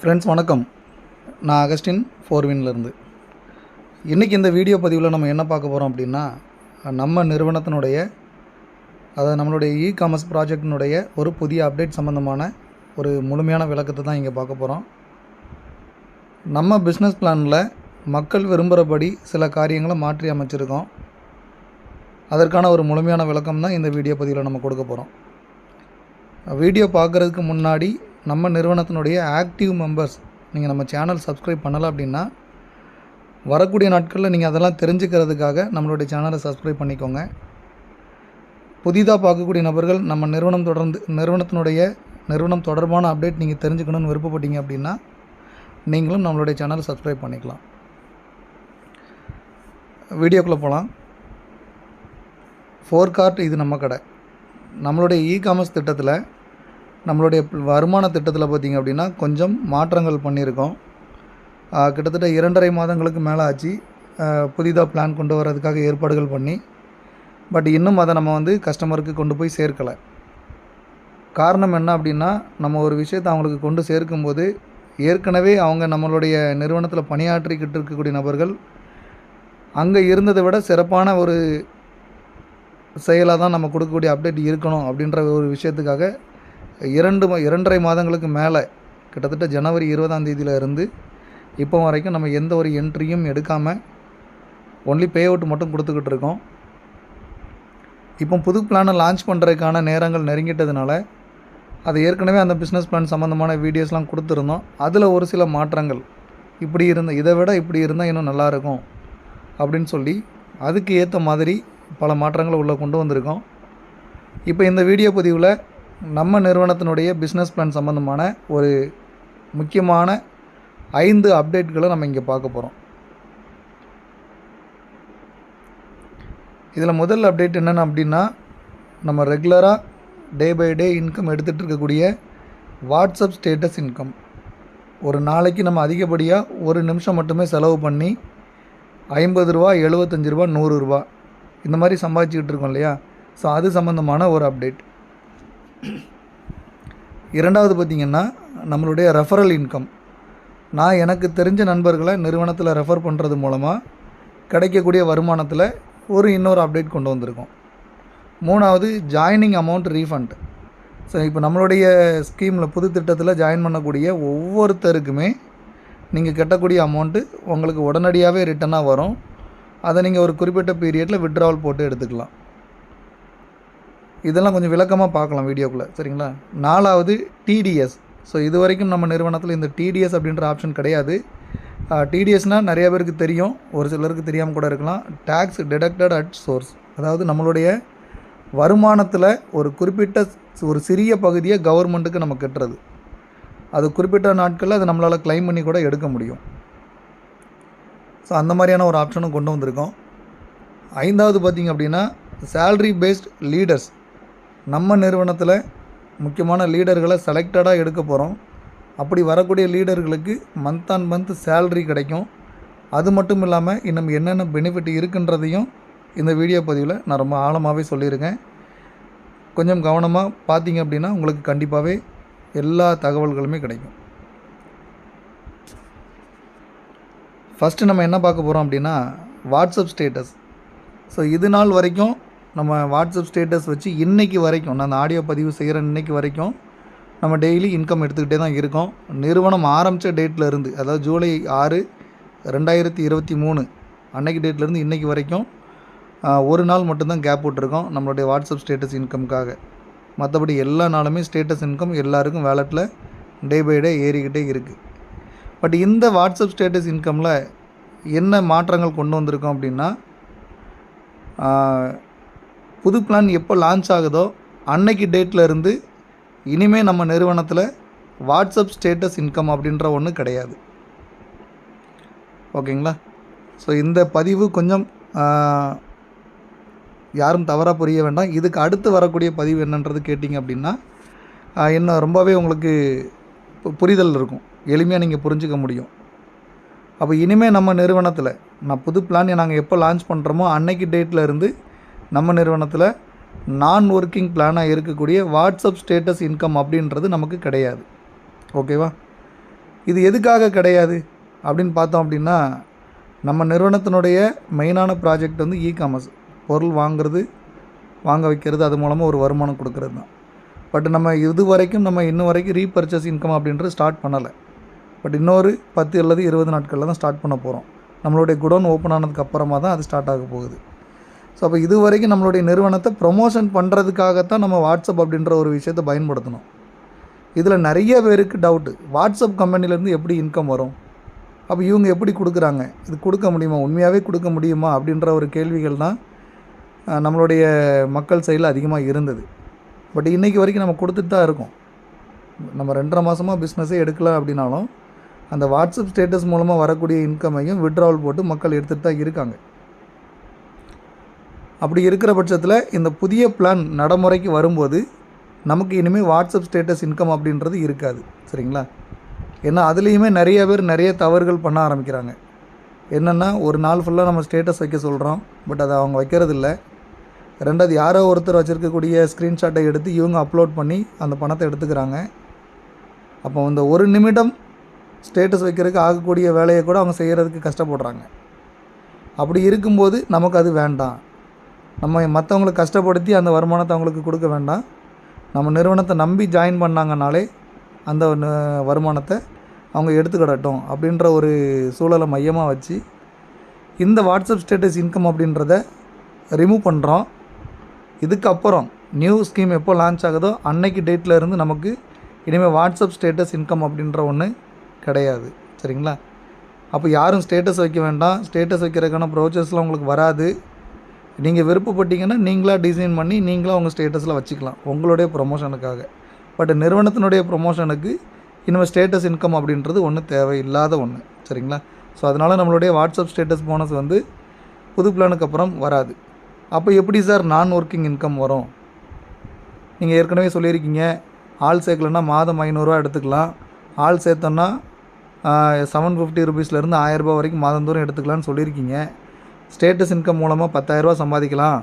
Friends வணக்கம். நான் Augustine ஃபோர்வின்லேருந்து இன்றைக்கி இந்த வீடியோ பதிவில் நம்ம என்ன பார்க்க போகிறோம் அப்படின்னா நம்ம நிறுவனத்தினுடைய அதாவது நம்மளுடைய இ காமர்ஸ் ப்ராஜெக்டினுடைய ஒரு புதிய அப்டேட் சம்மந்தமான ஒரு முழுமையான விளக்கத்தை தான் இங்கே பார்க்க போகிறோம் நம்ம பிஸ்னஸ் பிளானில் மக்கள் விரும்புகிறபடி சில காரியங்களை மாற்றி அமைச்சிருக்கோம். அதற்கான ஒரு முழுமையான விளக்கம் தான் இந்த வீடியோ பதிவில் நம்ம கொடுக்க போகிறோம் வீடியோ பார்க்குறதுக்கு முன்னாடி நம்ம நிறுவனத்தினுடைய ஆக்டிவ் மெம்பர்ஸ் நீங்கள் நம்ம சேனல் சப்ஸ்கிரைப் பண்ணலை அப்படின்னா வரக்கூடிய நாட்களில் நீங்கள் அதெல்லாம் தெரிஞ்சுக்கிறதுக்காக நம்மளுடைய சேனலை சப்ஸ்கிரைப் பண்ணிக்கோங்க. புதிதாக பார்க்கக்கூடிய நபர்கள் நம்ம நிறுவனம் தொடர்ந்து நிறுவனத்தினுடைய நிறுவனம் தொடர்பான அப்டேட் நீங்கள் தெரிஞ்சுக்கணும்னு விருப்பப்பட்டீங்க அப்படின்னா நீங்களும் நம்மளுடைய சேனலை சப்ஸ்கிரைப் பண்ணிக்கலாம். வீடியோக்குள்ளே போகலாம் ஃபோர் கார்ட் இது நம்ம கடை. நம்மளுடைய இ காமர்ஸ் திட்டத்தில் நம்மளுடைய வருமான திட்டத்தில் பார்த்திங்க அப்படின்னா கொஞ்சம் மாற்றங்கள் பண்ணியிருக்கோம். கிட்டத்தட்ட இரண்டரை மாதங்களுக்கு மேலே ஆச்சு. புதிதாக பிளான் கொண்டு வரதுக்காக ஏற்பாடுகள் பண்ணி பட் இன்னும் அதை நம்ம வந்து கஸ்டமருக்கு கொண்டு போய் சேர்க்கலை. காரணம் என்ன அப்படின்னா நம்ம ஒரு விஷயத்தை அவங்களுக்கு கொண்டு சேர்க்கும்போது ஏற்கனவே அவங்க நம்மளுடைய நிறுவனத்தில் பணியாற்றிக்கிட்டு இருக்கக்கூடிய நபர்கள் அங்கே இருந்ததை விட சிறப்பான ஒரு செயலாக தான் நம்ம கொடுக்கக்கூடிய அப்டேட் இருக்கணும் அப்படின்ற ஒரு விஷயத்துக்காக இரண்டு இரண்டரை மாதங்களுக்கு மேலே கிட்டத்தட்ட ஜனவரி இருபதாம் தேதியில இருந்து இப்போ வரைக்கும் நம்ம எந்த ஒரு என்ட்ரியும் எடுக்காமல் ஒன்லி பே அவுட் மட்டும் கொடுத்துக்கிட்டு இருக்கோம். இப்போ புது பிளானை லான்ச் பண்ணுறதுக்கான நேரங்கள் நெருங்கிட்டதுனால அது ஏற்கனவே அந்த பிஸ்னஸ் பிளான் சம்மந்தமான வீடியோஸ்லாம் கொடுத்துருந்தோம். அதில் ஒரு சில மாற்றங்கள் இப்படி இருந்த இதை விட இப்படி இருந்தால் இன்னும் நல்லாயிருக்கும் அப்படின்னு சொல்லி அதுக்கு ஏற்ற மாதிரி பல மாற்றங்களை உள்ளே கொண்டு வந்திருக்கோம். இப்போ இந்த வீடியோ பதிவில் நம்ம நிறுவனத்தினுடைய பிஸ்னஸ் பிளான் சம்மந்தமான ஒரு முக்கியமான ஐந்து அப்டேட்களை நம்ம இங்கே பார்க்க போகிறோம் இதில் முதல் அப்டேட் என்னென்ன அப்படின்னா நம்ம ரெகுலராக டே பை டே இன்கம் எடுத்துகிட்டு இருக்கக்கூடிய வாட்ஸ்அப் ஸ்டேட்டஸ் இன்கம் ஒரு நாளைக்கு நம்ம அதிகப்படியாக ஒரு நிமிஷம் மட்டுமே செலவு பண்ணி ஐம்பது ரூபா எழுபத்தஞ்சு ரூபா நூறு ரூபா இந்த மாதிரி சம்பாதிச்சுக்கிட்டு இருக்கோம் இல்லையா? ஸோ அது சம்மந்தமான ஒரு அப்டேட் இரண்டாவது பார்த்திங்கன்னா நம்மளுடைய ரெஃபரல் இன்கம் நான் எனக்கு தெரிஞ்ச நண்பர்களை நிறுவனத்தில் ரெஃபர் பண்ணுறது மூலமாக கிடைக்கக்கூடிய வருமானத்தில் ஒரு இன்னொரு அப்டேட் கொண்டு வந்திருக்கோம். மூணாவது ஜாயினிங் அமௌண்ட் ரீஃபண்ட் ஸோ இப்போ நம்மளுடைய ஸ்கீமில் புது திட்டத்தில் ஜாயின் பண்ணக்கூடிய ஒவ்வொருத்தருக்குமே நீங்கள் கட்டக்கூடிய அமௌண்ட்டு உங்களுக்கு உடனடியாகவே ரிட்டனாக வரும். அதை நீங்கள் ஒரு குறிப்பிட்ட பீரியடில் விட்ராவல் போட்டு எடுத்துக்கலாம். இதெல்லாம் கொஞ்சம் விளக்கமாக பார்க்கலாம் வீடியோக்குள்ளே சரிங்களா? நாலாவது டிடிஎஸ் ஸோ இது வரைக்கும் நம்ம நிறுவனத்தில் இந்த டிடிஎஸ் அப்படின்ற ஆப்ஷன் கிடையாது. டிடிஎஸ்னால் நிறைய பேருக்கு தெரியும். ஒரு சிலருக்கு தெரியாமல் கூட இருக்கலாம். டேக்ஸ் டிடக்டட் அட் சோர்ஸ் அதாவது நம்மளுடைய வருமானத்தில் ஒரு குறிப்பிட்ட ஒரு சிறிய பகுதியை கவர்மெண்ட்டுக்கு நம்ம கட்டுறது. அது குறிப்பிட்ட நாட்களில் அது நம்மளால் க்ளைம் பண்ணி கூட எடுக்க முடியும். ஸோ அந்த மாதிரியான ஒரு ஆப்ஷனும் கொண்டு வந்திருக்கோம். ஐந்தாவது பார்த்திங்க அப்படின்னா சேல்ரி பேஸ்ட் லீடர்ஸ் நம்ம நிறுவனத்தில் முக்கியமான லீடர்களை செலக்டடாக எடுக்க போகிறோம் அப்படி வரக்கூடிய லீடர்களுக்கு மந்த் ஆன் மந்த் சேல்ரி கிடைக்கும். அது மட்டும் இல்லாமல் இன்னும் என்னென்ன பெனிஃபிட் இருக்குன்றதையும் இந்த வீடியோ பதிவில் நான் ரொம்ப ஆழமாகவே சொல்லியிருக்கேன். கொஞ்சம் கவனமாக பார்த்தீங்க அப்படின்னா உங்களுக்கு கண்டிப்பாகவே எல்லா தகவல்களுமே கிடைக்கும். ஃபஸ்ட்டு நம்ம என்ன பார்க்க போகிறோம் அப்படின்னா வாட்ஸ்அப் ஸ்டேட்டஸ் ஸோ இது நாள் வரைக்கும் நம்ம வாட்ஸ்அப் ஸ்டேட்டஸ் வச்சு இன்றைக்கி வரைக்கும் நான் அந்த ஆடியோ பதிவு செய்கிற இன்னைக்கு வரைக்கும் நம்ம டெய்லி இன்கம் எடுத்துக்கிட்டே தான் இருக்கோம். நிறுவனம் ஆரம்பித்த டேட்டில் இருந்து அதாவது ஜூலை ஆறு ரெண்டாயிரத்தி இருபத்தி மூணு அன்னைக்கு டேட்லேருந்து இன்றைக்கி வரைக்கும் ஒரு நாள் மட்டும்தான் கேப் விட்டுருக்கோம் நம்மளுடைய வாட்ஸ்அப் ஸ்டேட்டஸ் இன்கமுக்காக மற்றபடி எல்லா நாளுமே ஸ்டேட்டஸ் இன்கம் எல்லாருக்கும் வேலெட்டில் டே பை டே ஏறிக்கிட்டே இருக்குது பட் இந்த வாட்ஸ்அப் ஸ்டேட்டஸ் இன்கமில் என்ன மாற்றங்கள் கொண்டு வந்திருக்கோம் அப்படின்னா புது பிளான் எப்போ லான்ச் ஆகுதோ அன்னைக்கு டேட்டில் இருந்து இனிமே நம்ம நிறுவனத்தில் வாட்ஸ்அப் ஸ்டேட்டஸ் இன்கம் அப்படின்ற ஒன்று கிடையாது. ஓகேங்களா? ஸோ இந்த பதிவு கொஞ்சம் யாரும் தவறாக புரிய வேண்டாம். இதுக்கு அடுத்து வரக்கூடிய பதிவு என்னன்றது கேட்டிங்க அப்படின்னா இன்னும் ரொம்பவே உங்களுக்கு புரிதல் இருக்கும். எளிமையாக நீங்கள் புரிஞ்சுக்க முடியும். அப்போ இனிமேல் நம்ம நிறுவனத்தில் நான் புது பிளான் நாங்கள் எப்போ லான்ச் பண்ணுறோமோ அன்னைக்கு டேட்டில் இருந்து நம்ம நிறுவனத்தில் நான் ஒர்க்கிங் பிளானாக இருக்கக்கூடிய வாட்ஸ்அப் ஸ்டேட்டஸ் இன்கம் அப்படின்றது நமக்கு கிடையாது. ஓகேவா இது எதுக்காக கிடையாது? அப்படின்னு பார்த்தோம் அப்படின்னா நம்ம நிறுவனத்தினுடைய மெயினான ப்ராஜெக்ட் வந்து இ காமர்ஸ் பொருள் வாங்குறது வாங்க வைக்கிறது அது மூலமாக ஒரு வருமானம் கொடுக்கறது தான். பட் நம்ம இது வரைக்கும் நம்ம இன்னும் வரைக்கும் ரீபர்ச்சேஸ் இன்கம் அப்படின்றது ஸ்டார்ட் பண்ணலை. பட் இன்னொரு பத்து அல்லது இருபது நாட்களில் தான் ஸ்டார்ட் பண்ண போகிறோம் நம்மளுடைய குடோன் ஓப்பன் ஆனதுக்கு அப்புறமா தான் அது ஸ்டார்ட் ஆக போகுது. ஸோ அப்போ இது வரைக்கும் நம்மளுடைய நிறுவனத்தை ப்ரொமோஷன் பண்ணுறதுக்காகத்தான் நம்ம வாட்ஸ்அப் அப்படின்ற ஒரு விஷயத்தை பயன்படுத்தணும். இதில் நிறைய பேருக்கு டவுட்டு வாட்ஸ்அப் கம்பெனிலேருந்து எப்படி இன்கம் வரும்? அப்போ இவங்க எப்படி கொடுக்குறாங்க? இது கொடுக்க முடியுமா? உண்மையாகவே கொடுக்க முடியுமா? அப்படின்ற ஒரு கேள்விகள் தான் நம்மளுடைய மக்கள் சைடில் அதிகமாக இருந்தது. பட் இன்றைக்கி வரைக்கும் நம்ம கொடுத்துட்டு தான் இருக்கோம். நம்ம ரெண்டரை மாதமாக பிஸ்னஸே எடுக்கல அப்படின்னாலும் அந்த வாட்ஸ்அப் ஸ்டேட்டஸ் மூலமாக வரக்கூடிய இன்கமையும் விட்ராவல் போட்டு மக்கள் எடுத்துகிட்டு தான் இருக்காங்க. அப்படி இருக்கிற பட்சத்தில் இந்த புதிய பிளான் நடைமுறைக்கு வரும்போது நமக்கு இனிமேல் வாட்ஸ்அப் ஸ்டேட்டஸ் இன்கம் அப்படின்றது இருக்காது. சரிங்களா? ஏன்னா அதுலேயுமே நிறைய பேர் நிறைய தவறுகள் பண்ண ஆரம்பிக்கிறாங்க. என்னென்னா ஒரு நாள் ஃபுல்லாக நம்ம ஸ்டேட்டஸ் வைக்க சொல்கிறோம் பட் அதை அவங்க வைக்கிறது இல்லை ரெண்டாவது யாரோ ஒருத்தர் வச்சுருக்கக்கூடிய ஸ்க்ரீன்ஷாட்டை எடுத்து இவங்க அப்லோட் பண்ணி அந்த பணத்தை எடுத்துக்கிறாங்க. அப்போ இந்த ஒரு நிமிடம் ஸ்டேட்டஸ் வைக்கிறதுக்கு ஆகக்கூடிய வேலையை கூட அவங்க செய்கிறதுக்கு கஷ்டப்படுறாங்க. அப்படி இருக்கும்போது நமக்கு அது வேண்டாம். நம்ம மற்றவங்களை கஷ்டப்படுத்தி அந்த வருமானத்தை அவங்களுக்கு கொடுக்க வேண்டாம். நம்ம நிறுவனத்தை நம்பி ஜாயின் பண்ணாங்கனாலே அந்த வருமானத்தை அவங்க எடுத்துக்கிடட்டும் அப்படின்ற ஒரு சூழலை மையமாக வச்சு இந்த வாட்ஸ்அப் ஸ்டேட்டஸ் இன்கம் அப்படின்றத ரிமூவ் பண்ணுறோம் இதுக்கப்புறம் நியூ ஸ்கீம் எப்போ லான்ச் ஆகுதோ அன்னைக்கு டேட்டில் இருந்து நமக்கு இனிமேல் வாட்ஸ்அப் ஸ்டேட்டஸ் இன்கம் அப்படின்ற ஒன்று கிடையாது. சரிங்களா? அப்போ யாரும் ஸ்டேட்டஸ் வைக்க வேண்டாம். ஸ்டேட்டஸ் வைக்கிறதுக்கான ப்ரோச்சஸ்லாம் உங்களுக்கு வராது. நீங்கள் விருப்பப்பட்டீங்கன்னா நீங்களாக டிசைன் பண்ணி நீங்களாக உங்கள் ஸ்டேட்டஸில் வச்சுக்கலாம். உங்களுடைய ப்ரொமோஷனுக்காக பட் நிறுவனத்தினுடைய ப்ரொமோஷனுக்கு இனிமேல் ஸ்டேட்டஸ் இன்கம் அப்படின்றது ஒன்றும் தேவையில்லாத ஒன்று சரிங்களா? ஸோ அதனால் நம்மளுடைய வாட்ஸ்அப் ஸ்டேட்டஸ் போனஸ் வந்து புது பிளானுக்கு அப்புறம் வராது. அப்போ எப்படி சார் நான் ஒர்க்கிங் இன்கம் வரும்? நீங்கள் ஏற்கனவே சொல்லியிருக்கீங்க. ஆள் சேர்க்கலன்னா மாதம் ஐநூறுரூவா எடுத்துக்கலாம். ஆள் சேர்த்தோன்னா செவன் ஃபிஃப்டி ருபீஸ்லேருந்து ஆயிரரூபா வரைக்கும் மாதந்தோறும் எடுத்துக்கலாம்னு சொல்லியிருக்கீங்க. ஸ்டேட்டஸ் இன்கம் மூலமாக பத்தாயிரரூபா சம்பாதிக்கலாம்.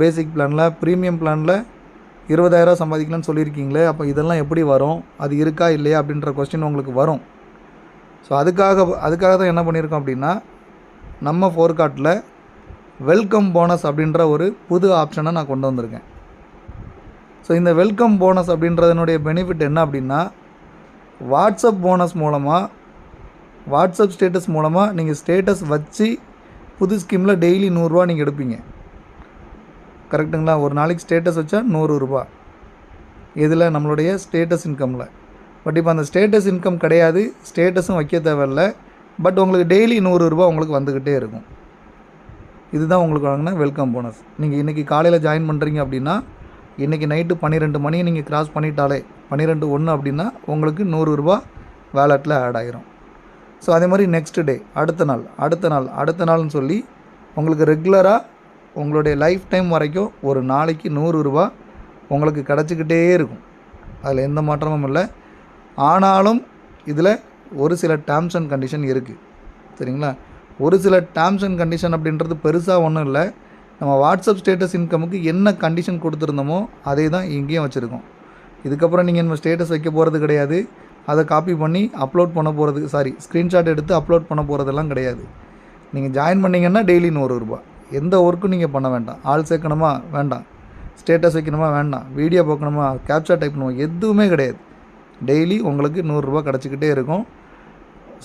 பேசிக் பிளானில் ப்ரீமியம் பிளானில் இருபதாயிரரூவா சம்பாதிக்கலாம்னு சொல்லியிருக்கீங்களே அப்போ இதெல்லாம் எப்படி வரும்? அது இருக்கா இல்லையா அப்படின்ற கொஸ்டின் உங்களுக்கு வரும். ஸோ அதுக்காக அதுக்காக தான் என்ன பண்ணியிருக்கோம் அப்படின்னா நம்ம ஃபோர்காட்டில் வெல்கம் போனஸ் அப்படின்ற ஒரு புது ஆப்ஷனை நான் கொண்டு வந்திருக்கேன். ஸோ இந்த வெல்கம் போனஸ் அப்படின்றதனுடைய பெனிஃபிட் என்ன அப்படின்னா வாட்ஸ்அப் போனஸ் மூலமாக வாட்ஸ்அப் ஸ்டேட்டஸ் மூலமாக நீங்கள் ஸ்டேட்டஸ் வச்சு புது ஸ்கீமில் டெய்லி நூறுரூவா நீங்கள் எடுப்பீங்க. கரெக்டுங்களா ஒரு நாளைக்கு ஸ்டேட்டஸ் வச்சா நூறு ரூபா இதில் நம்மளுடைய ஸ்டேட்டஸ் இன்கமில். பட் இப்போ அந்த ஸ்டேட்டஸ் இன்கம் கிடையாது. ஸ்டேட்டஸும் வைக்க தேவையில்ல. பட் உங்களுக்கு டெய்லி நூறு ரூபா உங்களுக்கு வந்துக்கிட்டே இருக்கும். இதுதான் உங்களுக்கு வாங்கினா வெல்கம் போனஸ். நீங்கள் இன்றைக்கி காலையில் ஜாயின் பண்ணுறீங்க அப்படின்னா இன்றைக்கி நைட்டு பன்னிரெண்டு மணியை நீங்கள் கிராஸ் பண்ணிட்டாலே பன்னிரெண்டு ஒன்று அப்படின்னா உங்களுக்கு நூறு ரூபா வேலெட்டில் ஆட் ஆயிரும். ஸோ அதே மாதிரி நெக்ஸ்ட் டே அடுத்த நாள் அடுத்த நாள் அடுத்த நாள்னு சொல்லி உங்களுக்கு ரெகுலராக உங்களுடைய லைஃப் டைம் வரைக்கும் ஒரு நாளைக்கு நூறு ரூபா உங்களுக்கு கிடச்சிக்கிட்டே இருக்கும். அதில் எந்த மாற்றமும் இல்லை. ஆனாலும் இதில் ஒரு சில டேர்ம்ஸ் அண்ட் கண்டிஷன் இருக்குது சரிங்களா? ஒரு சில டேர்ம்ஸ் அண்ட் கண்டிஷன் அப்படின்றது பெருசாக ஒன்றும் இல்லை. நம்ம வாட்ஸ்அப் ஸ்டேட்டஸ் இன்கமுக்கு என்ன கண்டிஷன் கொடுத்துருந்தோமோ அதே தான் இங்கேயும் வச்சுருக்கோம். இதுக்கப்புறம் நீங்கள் நம்ம ஸ்டேட்டஸ் வைக்க போகிறது கிடையாது. அதை காப்பி பண்ணி அப்லோட் பண்ண போகிறது சாரி ஸ்க்ரீன்ஷாட் எடுத்து அப்லோட் பண்ண போகிறதெல்லாம் கிடையாது. நீங்கள் ஜாயின் பண்ணிங்கன்னா டெய்லி நூறு ரூபா எந்த ஒர்க்கும் நீங்கள் பண்ண வேண்டாம். ஆள் சேர்க்கணுமா? வேண்டாம். ஸ்டேட்டஸ் வைக்கணுமா? வேண்டாம். வீடியோ பார்க்கணுமா? கேப்சா டைப் பண்ணுவோம் எதுவுமே கிடையாது. டெய்லி உங்களுக்கு நூறுரூவா கிடச்சிக்கிட்டே இருக்கும்.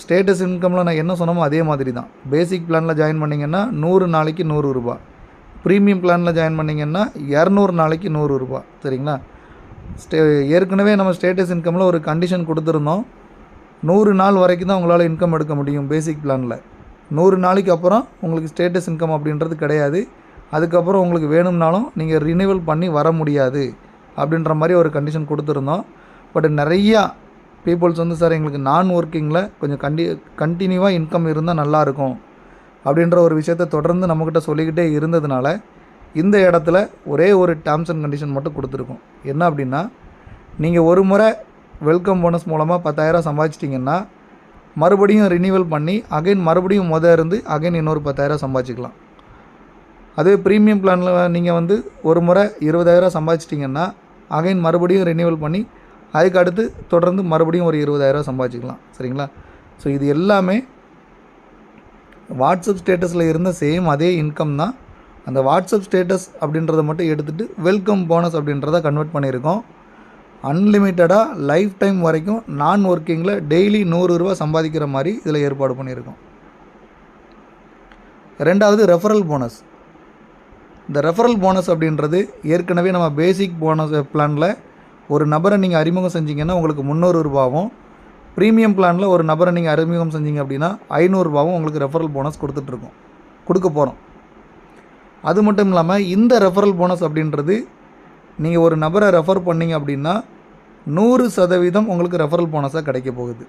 ஸ்டேட்டஸ் இன்கமில் நான் என்ன சொன்னமோ அதே மாதிரி தான். பேசிக் பிளானில் ஜாயின் பண்ணிங்கன்னா நூறு நாளைக்கு நூறு ரூபா ப்ரீமியம் பிளானில் ஜாயின் பண்ணிங்கன்னா இரநூறு நாளைக்கு நூறு ரூபா சரிங்களா? ஸ்டே ஏற்கனவே நம்ம ஸ்டேட்டஸ் இன்கமில் ஒரு கண்டிஷன் கொடுத்துருந்தோம். நூறு நாள் வரைக்கும் தான் உங்களால் இன்கம் எடுக்க முடியும் பேசிக் பிளானில் நூறு நாளைக்கு அப்புறம் உங்களுக்கு ஸ்டேட்டஸ் இன்கம் அப்படின்றது கிடையாது. அதுக்கப்புறம் உங்களுக்கு வேணும்னாலும் நீங்கள் ரினிவல் பண்ணி வர முடியாது அப்படின்ற மாதிரி ஒரு கண்டிஷன் கொடுத்துருந்தோம். பட் நிறையா பீப்புள்ஸ் வந்து சார் எங்களுக்கு நான் ஒர்க்கிங்கில் கொஞ்சம் கண்டி கண்டினியூவாக இன்கம் இருந்தால் நல்லாயிருக்கும் அப்படின்ற ஒரு விஷயத்த தொடர்ந்து நம்மக்கிட்ட சொல்லிக்கிட்டே இருந்ததுனால இந்த இடத்துல ஒரே ஒரு டேர்ம்ஸ் அண்ட் கண்டிஷன் மட்டும் கொடுத்துருக்கோம். என்ன அப்படின்னா நீங்கள் ஒரு முறை வெல்கம் போனஸ் மூலமாக பத்தாயிரம் சம்பாதிச்சிட்டிங்கன்னா மறுபடியும் ரினீவல் பண்ணி அகைன் மறுபடியும் முத இருந்து அகைன் இன்னொரு பத்தாயிரம் சம்பாதிச்சிக்கலாம். அதே ப்ரீமியம் பிளானில் நீங்கள் வந்து ஒரு முறை இருபதாயிரம் சம்பாதிச்சிட்டிங்கன்னா அகைன் மறுபடியும் ரினீவல் பண்ணி அதுக்கு அடுத்து தொடர்ந்து மறுபடியும் ஒரு இருபதாயிரம் சம்பாதிச்சிக்கலாம். சரிங்களா? ஸோ இது எல்லாமே வாட்ஸ்அப் ஸ்டேட்டஸில் இருந்த சேம் அதே இன்கம் தான் அந்த வாட்ஸ்அப் ஸ்டேட்டஸ் அப்படின்றத மட்டும் எடுத்துகிட்டு வெல்கம் போனஸ் அப்படின்றத கன்வெர்ட் பண்ணியிருக்கோம். அன்லிமிட்டடாக லைஃப் டைம் வரைக்கும் நான் ஒர்க்கிங்கில் டெய்லி நூறு ரூபா சம்பாதிக்கிற மாதிரி இதில் ஏற்பாடு பண்ணியிருக்கோம். ரெண்டாவது ரெஃபரல் போனஸ் இந்த ரெஃபரல் போனஸ் அப்படின்றது ஏற்கனவே நம்ம பேசிக் போனஸ் பிளானில் ஒரு நபரை நீங்கள் அறிமுகம் செஞ்சீங்கன்னா உங்களுக்கு முந்நூறு ரூபாவும் ப்ரீமியம் பிளானில் ஒரு நபரை நீங்கள் அறிமுகம் செஞ்சீங்க அப்படின்னா ஐநூறுரூபாவும் உங்களுக்கு ரெஃபரல் போனஸ் கொடுத்துட்ருக்கோம் கொடுக்க போகிறோம் அது மட்டும் இல்லாமல் இந்த ரெஃபரல் போனஸ் அப்படின்றது நீங்கள் ஒரு நபரை ரெஃபர் பண்ணிங்க அப்படின்னா நூறு சதவீதம் உங்களுக்கு ரெஃபரல் போனஸாக கிடைக்க போகுது.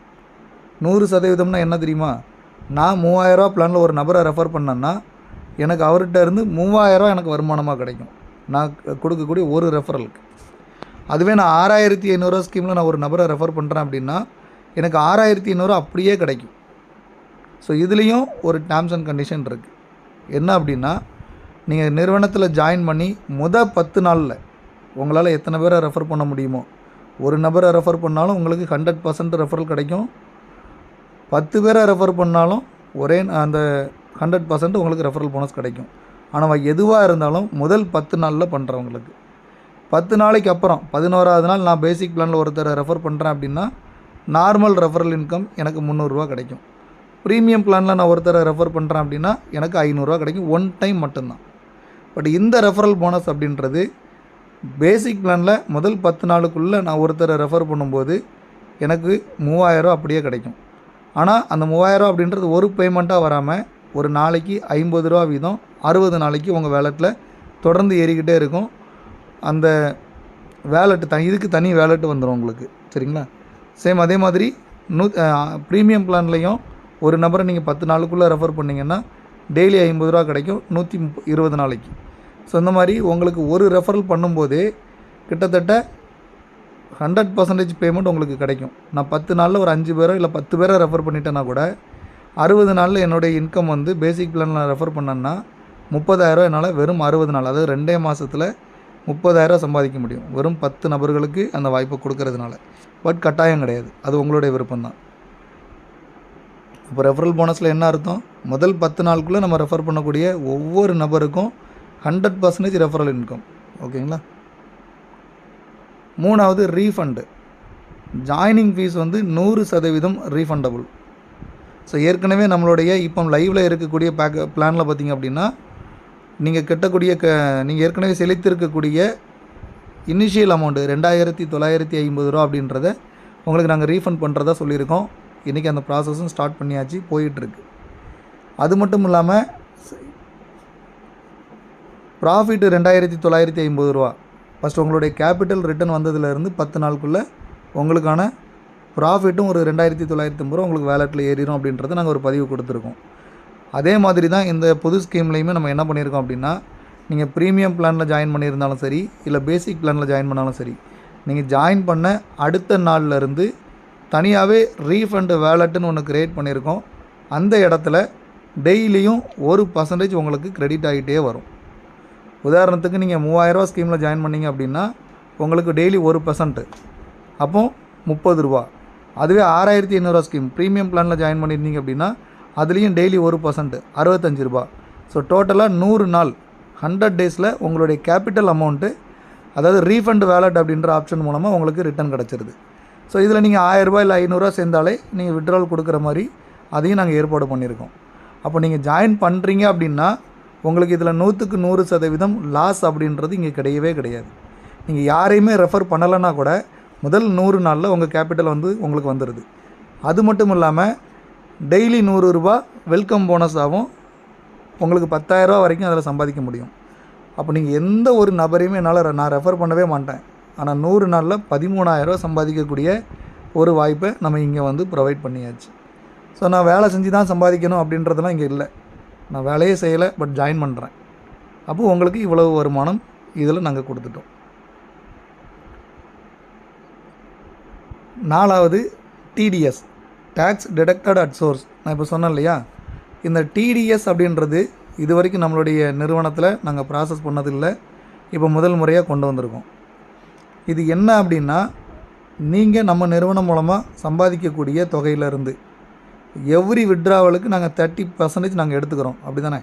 நூறு சதவீதம்னா என்ன தெரியுமா? நான் மூவாயிரரூவா பிளானில் ஒரு நபரை ரெஃபர் பண்ணேன்னா எனக்கு அவர்கிட்ட இருந்து மூவாயிரரூவா எனக்கு வருமானமாக கிடைக்கும். நான் கொடுக்கக்கூடிய ஒரு ரெஃபரலுக்கு அதுவே நான் ஆறாயிரத்தி ஐநூறுரூவா ஸ்கீமில் நான் ஒரு நபரை ரெஃபர் பண்ணுறேன் அப்படின்னா எனக்கு ஆறாயிரத்தி ஐநூறுரூவா அப்படியே கிடைக்கும். ஸோ இதுலேயும் ஒரு டேர்ம்ஸ் அண்ட் கண்டிஷன் இருக்குது என்ன அப்படின்னா நீங்கள் நிறுவனத்தில் ஜாயின் பண்ணி முத பத்து நாளில் உங்களால் எத்தனை பேரை ரெஃபர் பண்ண முடியுமோ? ஒரு நபரை ரெஃபர் பண்ணாலும் உங்களுக்கு ஹண்ட்ரட் பர்சன்ட் ரெஃபரல் கிடைக்கும். பத்து பேரை ரெஃபர் பண்ணாலும் ஒரே அந்த ஹண்ட்ரட் பர்சன்ட் உங்களுக்கு ரெஃபரல் போனஸ் கிடைக்கும். ஆனால் எதுவாக இருந்தாலும் முதல் பத்து நாளில் பண்ணுறவங்களுக்கு பத்து நாளைக்கு அப்புறம் பதினோராவது நாள் நான் பேசிக் பிளானில் ஒருத்தரை ரெஃபர் பண்ணுறேன் அப்படின்னா நார்மல் ரெஃபரல் இன்கம் எனக்கு முந்நூறுரூவா கிடைக்கும். ப்ரீமியம் பிளானில் நான் ஒருத்தரை ரெஃபர் பண்ணுறேன் அப்படின்னா எனக்கு ஐநூறுரூவா கிடைக்கும். ஒன் டைம் மட்டும்தான். பட் இந்த ரெஃபரல் போனஸ் அப்படின்றது பேசிக் பிளானில் முதல் பத்து நாளுக்குள்ளே நான் ஒருத்தரை ரெஃபர் பண்ணும்போது எனக்கு மூவாயிரம் அப்படியே கிடைக்கும். ஆனால் அந்த மூவாயிரம் அப்படின்றது ஒரு பேமெண்ட்டாக வராமல் ஒரு நாளைக்கு ஐம்பது ரூபா வீதம் அறுபது நாளைக்கு உங்கள் வேலெட்டில் தொடர்ந்து ஏறிக்கிட்டே இருக்கும். அந்த வேலெட்டு த இதுக்கு தனி வேலெட்டு வந்துடும் உங்களுக்கு. சரிங்களா? சேம் அதே மாதிரி நூ ப்ரீமியம் பிளான்லேயும் ஒரு நபரை நீங்கள் பத்து நாளுக்குள்ளே ரெஃபர் பண்ணிங்கன்னா டெய்லி ஐம்பது ரூபா கிடைக்கும் நூற்றி முப்ப இருபது நாளைக்கு. ஸோ இந்த மாதிரி உங்களுக்கு ஒரு ரெஃபரல் பண்ணும்போதே கிட்டத்தட்ட ஹண்ட்ரட் பர்சன்டேஜ் பேமெண்ட் உங்களுக்கு கிடைக்கும். நான் பத்து நாளில் ஒரு அஞ்சு பேரோ இல்லை பத்து பேரை ரெஃபர் பண்ணிட்டேன்னா கூட அறுபது நாளில் என்னுடைய இன்கம் வந்து பேசிக் பிளானில் ரெஃபர் பண்ணேன்னா முப்பதாயிரம் என்னால் வெறும் அறுபது நாள் அதாவது ரெண்டே மாதத்தில் முப்பதாயிரம் சம்பாதிக்க முடியும். வெறும் பத்து நபர்களுக்கு அந்த வாய்ப்பை கொடுக்கறதுனால. பட் கட்டாயம் கிடையாது. அது உங்களுடைய விருப்பம்தான். இப்போ ரெஃபரல் போனஸில் என்ன அர்த்தம்? முதல் பத்து நாளுக்குள்ளே நம்ம ரெஃபர் பண்ணக்கூடிய ஒவ்வொரு நபருக்கும் ஹண்ட்ரட் பர்சன்டேஜ் ரெஃபரல் இன்கம் ஓகேங்களா? மூணாவது ரீஃபண்டு ஜாயினிங் ஃபீஸ் வந்து நூறு சதவீதம் ரீஃபண்டபுள் ஸோ ஏற்கனவே நம்மளுடைய இப்போ லைவில் இருக்கக்கூடிய பேக்க பிளானில் பார்த்தீங்க அப்படின்னா நீங்கள் கட்டக்கூடிய க நீங்கள் ஏற்கனவே செலுத்திருக்கக்கூடிய இனிஷியல் அமௌண்ட்டு ரெண்டாயிரத்தி தொள்ளாயிரத்தி ஐம்பது ரூபா அப்படின்றத உங்களுக்கு நாங்கள் ரீஃபண்ட் பண்ணுறதா சொல்லியிருக்கோம். இன்றைக்கி அந்த ப்ராசஸும் ஸ்டார்ட் பண்ணியாச்சு போயிட்டுருக்கு. அது மட்டும் இல்லாமல் ப்ராஃபிட்டு ரெண்டாயிரத்தி தொள்ளாயிரத்தி ஐம்பது ரூபா. ஃபஸ்ட் உங்களுடைய கேபிட்டல் ரிட்டர்ன் வந்ததுலேருந்து பத்து நாளுக்குள்ளே உங்களுக்கான ப்ராஃபிட்டும் ஒரு ரெண்டாயிரத்தி தொள்ளாயிரத்தி ஐம்பது ரூபா உங்களுக்கு வேலெட்டில் ஏறிடும் அப்படின்றத நாங்கள் ஒரு பதிவு கொடுத்துருக்கோம். அதே மாதிரி தான் இந்த புது ஸ்கீம்லேயுமே நம்ம என்ன பண்ணியிருக்கோம் அப்படின்னா நீங்கள் ப்ரீமியம் பிளானில் ஜாயின் பண்ணியிருந்தாலும் சரி இல்லை பேசிக் பிளானில் ஜாயின் பண்ணாலும் சரி நீங்கள் ஜாயின் பண்ண அடுத்த நாள்லேருந்து தனியாகவே ரீஃபண்டு வேலெட்டுன்னு ஒன்று க்ரியேட் பண்ணியிருக்கோம். அந்த இடத்துல டெய்லியும் ஒரு பர்சன்டேஜ் உங்களுக்கு க்ரெடிட் ஆகிட்டே வரும். உதாரணத்துக்கு நீங்கள் மூவாயிரரூவா ஸ்கீமில் ஜாயின் பண்ணீங்க அப்படின்னா உங்களுக்கு டெய்லி ஒரு பர்சன்ட்டு அப்போ முப்பது ரூபா. அதுவே ஆறாயிரத்தி ஐநூறுரூவா ஸ்கீம் ப்ரீமியம் பிளானில் ஜாயின் பண்ணியிருந்தீங்க அப்படின்னா அதுலேயும் டெய்லி ஒரு பர்சன்ட்டு அறுபத்தஞ்சு ரூபா. ஸோ டோட்டலாக நூறு நாள் ஹண்ட்ரட் டேஸில் உங்களுடைய கேபிட்டல் அமௌண்ட்டு அதாவது ரீஃபண்ட் வேலட் அப்படின்ற ஆப்ஷன் மூலமாக உங்களுக்கு ரிட்டர்ன் கிடச்சிருது. ஸோ இதில் நீங்கள் ஆயரூபா இல்லை ஐநூறுரூவா சேர்ந்தாலே நீங்கள் விட்ரால் கொடுக்குற மாதிரி அதையும் நாங்கள் ஏற்பாடு பண்ணியிருக்கோம். அப்போ நீங்கள் ஜாயின் பண்ணுறீங்க அப்படின்னா உங்களுக்கு இதில் நூற்றுக்கு நூறு சதவீதம் லாஸ் அப்படின்றது இங்கே கிடையவே கிடையாது. நீங்கள் யாரையுமே ரெஃபர் பண்ணலைன்னா கூட முதல் நூறு நாளில் உங்கள் கேபிட்டல் வந்து உங்களுக்கு வந்துடுது அது மட்டும் இல்லாமல் டெய்லி நூறு ரூபா வெல்கம் போனஸாகவும் உங்களுக்கு பத்தாயிரரூபா வரைக்கும் அதில் சம்பாதிக்க முடியும். அப்போ நீங்கள் எந்த ஒரு நபரையுமே என்னால் நான் ரெஃபர் பண்ணவே மாட்டேன். ஆனால் நூறு நாளில் பதிமூணாயிரரூவா சம்பாதிக்கக்கூடிய ஒரு வாய்ப்பை நம்ம இங்கே வந்து ப்ரொவைட் பண்ணியாச்சு. ஸோ நான் வேலை செஞ்சு தான் சம்பாதிக்கணும் அப்படின்றதெல்லாம் இங்கே இல்லை. நான் வேலையே செய்யலை பட் ஜாயின் பண்ணுறேன் அப்போது உங்களுக்கு இவ்வளவு வருமானம் இதில் நாங்கள் கொடுத்துட்டோம். நாலாவது TDS tax deducted at source நான் இப்போ சொன்னேன் இல்லையா? இந்த டிடிஎஸ் அப்படின்றது இது வரைக்கும் நம்மளுடைய நிறுவனத்தில் நாங்கள் ப்ராசஸ் பண்ணதில்லை. இப்போ முதல் முறையாக கொண்டு வந்திருக்கோம். இது என்ன அப்படின்னா நீங்கள் நம்ம நிறுவனம் மூலமாக சம்பாதிக்கக்கூடிய தொகையிலேருந்து எவ்ரி விட்ராவலுக்கு நாங்கள் தேர்ட்டி பர்சன்டேஜ் நாங்கள் எடுத்துக்கிறோம். அப்படி தானே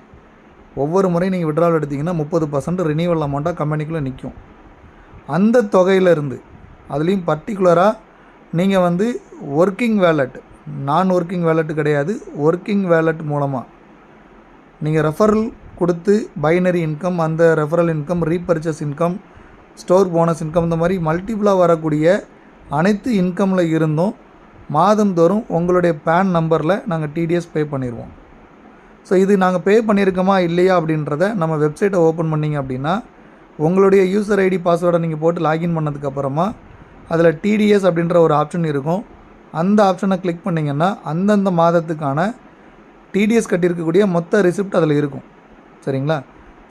ஒவ்வொரு முறையும் நீங்கள் விட்ராவல் எடுத்தீங்கன்னா முப்பது பர்சன்ட் ரினியூவல் அமௌண்ட்டாக கம்பெனிக்குள்ளே நிற்கும் அந்த தொகையிலேருந்து அதுலேயும் பர்டிகுலராக நீங்கள் வந்து ஒர்க்கிங் வேலட் நான் ஒர்க்கிங் வேலட் கிடையாது. ஒர்க்கிங் வேலட் மூலமாக நீங்கள் ரெஃபரல் கொடுத்து பைனரி இன்கம் அந்த referral income repurchase income store bonus income இந்த மாதிரி மல்டிபிளாக வரக்கூடிய அனைத்து இன்கமில் இருந்தும் மாதந்தோறும் உங்களுடைய பேன் நம்பரில் நாங்கள் டிடிஎஸ் பே பண்ணிடுவோம் ஸோ இது நாங்கள் பே பண்ணியிருக்கோமா இல்லையா அப்படின்றத நம்ம வெப்சைட்டை ஓப்பன் பண்ணிங்க அப்படின்னா உங்களுடைய யூசர் ஐடி பாஸ்வேர்டை நீங்கள் போட்டு லாகின் பண்ணதுக்கப்புறமா அதில் டிடிஎஸ் அப்படின்ற ஒரு ஆப்ஷன் இருக்கும். அந்த ஆப்ஷனை கிளிக் பண்ணிங்கன்னா அந்தந்த மாதத்துக்கான டிடிஎஸ் கட்டியிருக்கக்கூடிய மொத்த ரிசிப்ட் அதில் இருக்கும். சரிங்களா?